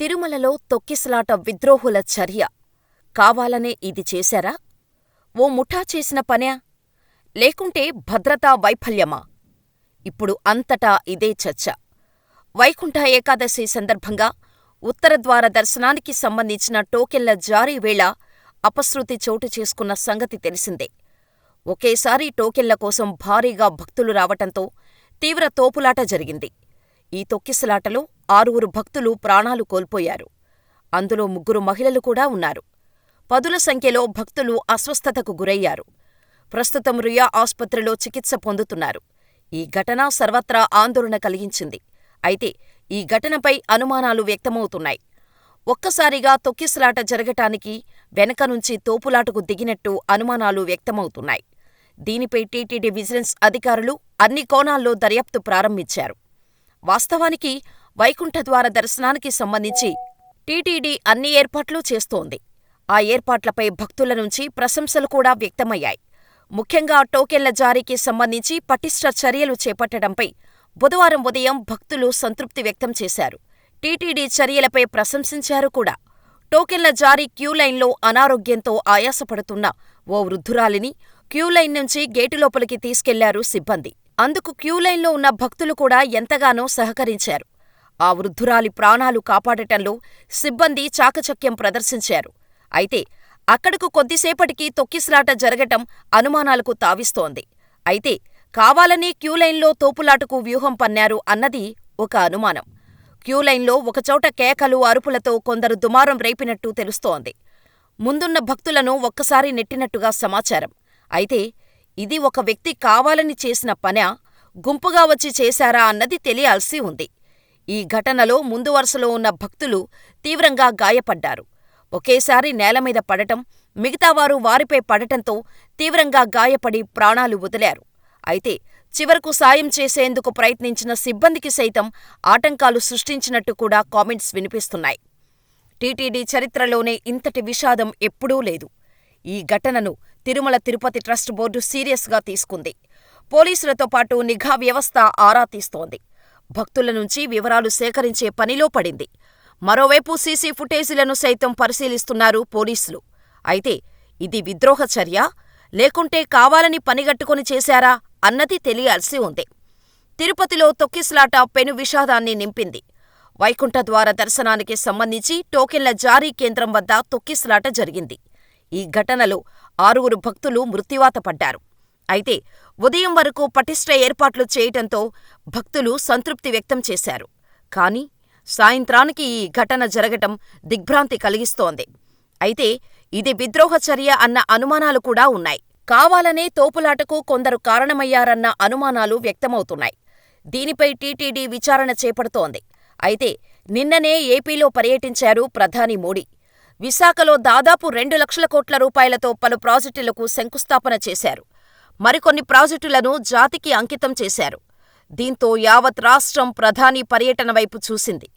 తిరుమలలో తొక్కిసలాట విద్రోహుల చర్య కావాలనే ఇది చేశారా? ఓ ముఠా చేసిన పనా? లేకుంటే భద్రతా వైఫల్యమా? ఇప్పుడు అంతటా ఇదే చర్చ. వైకుంఠ ఏకాదశి సందర్భంగా ఉత్తరద్వార దర్శనానికి సంబంధించిన టోకెన్ల జారీ వేళ అపశృతి చోటు చేసుకున్న సంగతి తెలిసిందే. ఒకేసారి టోకెన్ల కోసం భారీగా భక్తులు రావటంతో తీవ్ర తోపులాట జరిగింది. ఈ తొక్కిసలాటలో ఆరుగురు భక్తులు ప్రాణాలు కోల్పోయారు. అందులో ముగ్గురు మహిళలు కూడా ఉన్నారు. పదుల సంఖ్యలో భక్తులు అస్వస్థతకు గురయ్యారు. ప్రస్తుతం రుయా ఆస్పత్రిలో చికిత్స పొందుతున్నారు. ఈ ఘటన సర్వత్రా ఆందోళన కలిగించింది. అయితే ఈ ఘటనపై అనుమానాలు వ్యక్తమవుతున్నాయి. ఒక్కసారిగా తొక్కిసలాట జరగటానికి వెనక నుంచి తోపులాటకు దిగినట్టు అనుమానాలు వ్యక్తమవుతున్నాయి. దీనిపై టీటీడీ విజిలెన్స్ అధికారులు అన్ని కోణాల్లో దర్యాప్తు ప్రారంభించారు. వాస్తవానికి వైకుంఠద్వార దర్శనానికి సంబంధించి టీటీడీ అన్ని ఏర్పాట్లూ చేస్తోంది. ఆ ఏర్పాట్లపై భక్తుల నుంచి ప్రశంసలు కూడా వ్యక్తమయ్యాయి. ముఖ్యంగా టోకెన్ల జారీకి సంబంధించి పటిష్ట చర్యలు చేపట్టడంపై బుధవారం ఉదయం భక్తులు సంతృప్తి వ్యక్తం చేశారు. టీటీడీ చర్యలపై ప్రశంసించారు కూడా. టోకెన్ల జారీ క్యూలైన్లో అనారోగ్యంతో ఆయాసపడుతున్న ఓ వృద్ధురాలిని క్యూలైన్ నుంచి గేటు లోపలికి తీసుకెళ్ళారు సిబ్బంది. అందుకు క్యూలైన్లో ఉన్న భక్తులు కూడా ఎంతగానో సహకరించారు. ఆ వృద్ధురాలి ప్రాణాలు కాపాడటంలో సిబ్బంది చాకచక్యం ప్రదర్శించారు. అయితే అక్కడకు కొద్దిసేపటికి తొక్కిసలాట జరగటం అనుమానాలకు తావిస్తోంది. అయితే కావాలనే క్యూలైన్లో తోపులాటకు వ్యూహం పన్నారు అన్నది ఒక అనుమానం. క్యూలైన్లో ఒకచోట కేకలు, అరుపులతో కొందరు దుమారం రేపినట్టు తెలుస్తోంది. ముందున్న భక్తులను ఒక్కసారి నెట్టినట్టుగా సమాచారం. అయితే ఇది ఒక వ్యక్తి కావాలని చేసిన పనా, గుంపుగా వచ్చి చేశారా అన్నది తెలియాల్సి ఉంది. ఈ ఘటనలో ముందు వరుసలో ఉన్న భక్తులు తీవ్రంగా గాయపడ్డారు. ఒకేసారి నేలమీద పడటం, మిగతావారు వారిపై పడటంతో తీవ్రంగా గాయపడి ప్రాణాలు వదిలారు. అయితే చివరకు సాయం చేసేందుకు ప్రయత్నించిన సిబ్బందికి సైతం ఆటంకాలు సృష్టించినట్టు కూడా కామెంట్స్ వినిపిస్తున్నాయి. టీటీడీ చరిత్రలోనే ఇంతటి విషాదం ఎప్పుడూ లేదు. ఈ ఘటనను తిరుమల తిరుపతి ట్రస్ట్ బోర్డు సీరియస్గా తీసుకుంది. పోలీసులతో పాటు నిఘా వ్యవస్థ ఆరా తీస్తోంది. భక్తుల నుంచి వివరాలు సేకరించే పనిలో పడింది. మరోవైపు సీసీ ఫుటేజీలను సైతం పరిశీలిస్తున్నారు పోలీసులు. అయితే ఇది విద్రోహ చర్య లేకుంటే కావాలని పనిగట్టుకుని చేశారా అన్నది తెలియాల్సి ఉంది. తిరుపతిలో తొక్కిస్లాట పెను విషాదాన్ని నింపింది. వైకుంఠ ద్వార దర్శనానికి సంబంధించి టోకెన్ల జారీ కేంద్రం వద్ద తొక్కిస్లాట జరిగింది. ఈ ఘటనలో ఆరుగురు భక్తులు మృత్యువాత పడ్డారు. అయితే ఉదయం వరకు పటిష్ట ఏర్పాట్లు చేయటంతో భక్తులు సంతృప్తి వ్యక్తం చేశారు. కానీ సాయంత్రానికి ఈ ఘటన జరగటం దిగ్భ్రాంతి కలిగిస్తోంది. అయితే ఇది విద్రోహ చర్య అన్న అనుమానాలు కూడా ఉన్నాయి. కావాలనే తోపులాటకు కొందరు కారణమయ్యారన్న అనుమానాలు వ్యక్తమవుతున్నాయి. దీనిపై టీటీడీ విచారణ చేపడుతోంది. అయితే నిన్ననే ఏపీలో పర్యటించారు ప్రధాని మోడీ. విశాఖలో దాదాపు రెండు లక్షల కోట్ల రూపాయలతో పలు ప్రాజెక్టులకు శంకుస్థాపన చేశారు. మరికొన్ని ప్రాజెక్టులను జాతికి అంకితం చేశారు. దీంతో యావత్ రాష్ట్రం ప్రధాని పర్యటన వైపు చూసింది.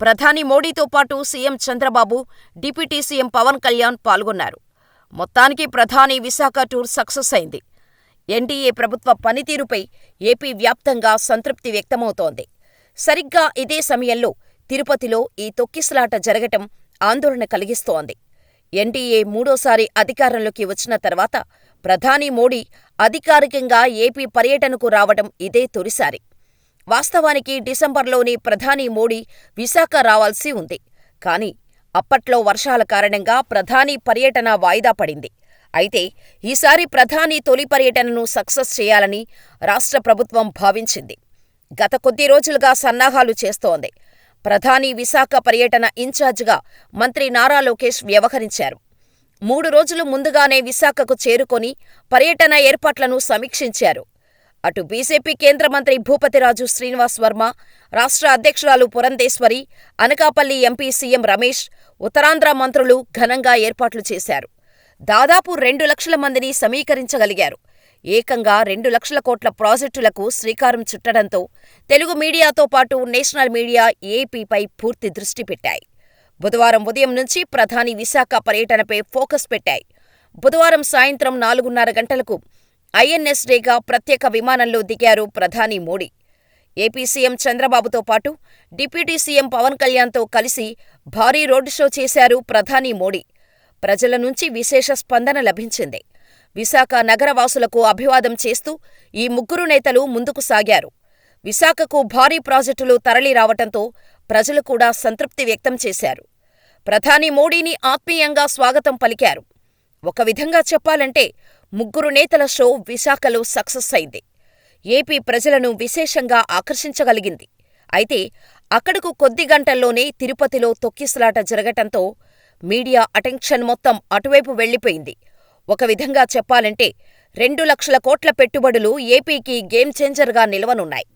ప్రధాని మోడీతో పాటు CM Chandrababu, deputy CM Pawan Kalyan పాల్గొన్నారు. మొత్తానికి ప్రధాని విశాఖ టూర్ సక్సెస్ అయింది. ఎన్డీఏ ప్రభుత్వ పనితీరుపై ఏపీ వ్యాప్తంగా సంతృప్తి వ్యక్తమవుతోంది. సరిగ్గా ఇదే సమయంలో తిరుపతిలో ఈ తొక్కిసలాట జరగటం ఆందోళన కలిగిస్తోంది. ఎన్డీఏ మూడోసారి అధికారంలోకి వచ్చిన తర్వాత ప్రధాని మోడీ అధికారికంగా ఏపీ పర్యటనకు రావడం ఇదే తొలిసారి. వాస్తవానికి డిసెంబర్లోనే ప్రధాని మోడీ విశాఖ రావాల్సి ఉంది. కానీ అప్పట్లో వర్షాల కారణంగా ప్రధాని పర్యటన వాయిదా పడింది. అయితే ఈసారి ప్రధాని తొలి పర్యటనను సక్సెస్ చేయాలని రాష్ట్ర ప్రభుత్వం భావించింది. గత కొద్ది రోజులుగా సన్నాహాలు చేస్తోంది. ప్రధాని విశాఖ పర్యటన ఇన్ఛార్జిగా మంత్రి నారా లోకేష్ వ్యవహరించారు. మూడు రోజులు ముందుగానే విశాఖకు చేరుకొని పర్యటన ఏర్పాట్లను సమీక్షించారు. అటు బీజేపీ కేంద్ర మంత్రి భూపతిరాజు శ్రీనివాస్ వర్మ, రాష్ట్ర అధ్యక్షురాలు పురంధేశ్వరి, అనకాపల్లి ఎంపీ సీఎం రమేష్, ఉత్తరాంధ్ర మంత్రులు ఘనంగా ఏర్పాట్లు చేశారు. దాదాపు రెండు లక్షల మందిని సమీకరించగలిగారు. ఏకంగా రెండు లక్షల కోట్ల ప్రాజెక్టులకు శ్రీకారం చుట్టడంతో తెలుగు మీడియాతో పాటు నేషనల్ మీడియా ఏపీపై పూర్తి దృష్టి పెట్టాయి. బుధవారం ఉదయం నుంచి ప్రధాని విశాఖ పర్యటనపై ఫోకస్ పెట్టాయి. బుధవారం సాయంత్రం నాలుగున్నర గంటలకు ఐఎన్ఎస్ డేగా ప్రత్యేక విమానంలో దిగారు ప్రధాని మోడీ. ఏపీ సీఎం చంద్రబాబుతో పాటు డిప్యూటీ సీఎం పవన్ కళ్యాణ్తో కలిసి భారీ రోడ్డు షో చేశారు ప్రధాని మోడీ. ప్రజల నుంచి విశేష స్పందన లభించింది. విశాఖ నగరవాసులకు అభివాదం చేస్తూ ఈ ముగ్గురు నేతలు ముందుకు సాగారు. విశాఖకు భారీ ప్రాజెక్టులు తరలిరావటంతో ప్రజలు కూడా సంతృప్తి వ్యక్తం చేశారు. ప్రధాని మోడీని ఆత్మీయంగా స్వాగతం పలికారు. ఒక విధంగా చెప్పాలంటే ముగ్గురు నేతల షో విశాఖలో సక్సెస్ అయింది. ఏపీ ప్రజలను విశేషంగా ఆకర్షించగలిగింది. అయితే అక్కడకు కొద్ది గంటల్లోనే తిరుపతిలో తొక్కిసలాట జరగటంతో మీడియా అటెన్షన్ మొత్తం అటువైపు వెళ్ళిపోయింది. ఒక విధంగా చెప్పాలంటే రెండు లక్షల కోట్ల పెట్టుబడులు ఏపీకి గేమ్ చేంజర్గా నిలవనున్నాయి.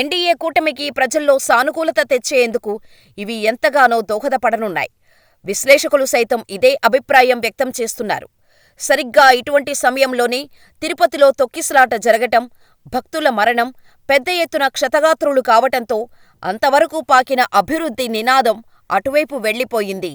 ఎన్డీఏ కూటమికి ప్రజల్లో సానుకూలత తెచ్చేందుకు ఇవి ఎంతగానో దోహదపడనున్నాయి. విశ్లేషకులు సైతం ఇదే అభిప్రాయం వ్యక్తం చేస్తున్నారు. సరిగ్గా ఇటువంటి సమయంలోనే తిరుపతిలో తొక్కిసలాట జరగటం, భక్తుల మరణం, పెద్ద ఎత్తున క్షతగాత్రులు కావటంతో అంతవరకు పాకిన అభివృద్ధి నినాదం అటువైపు వెళ్ళిపోయింది.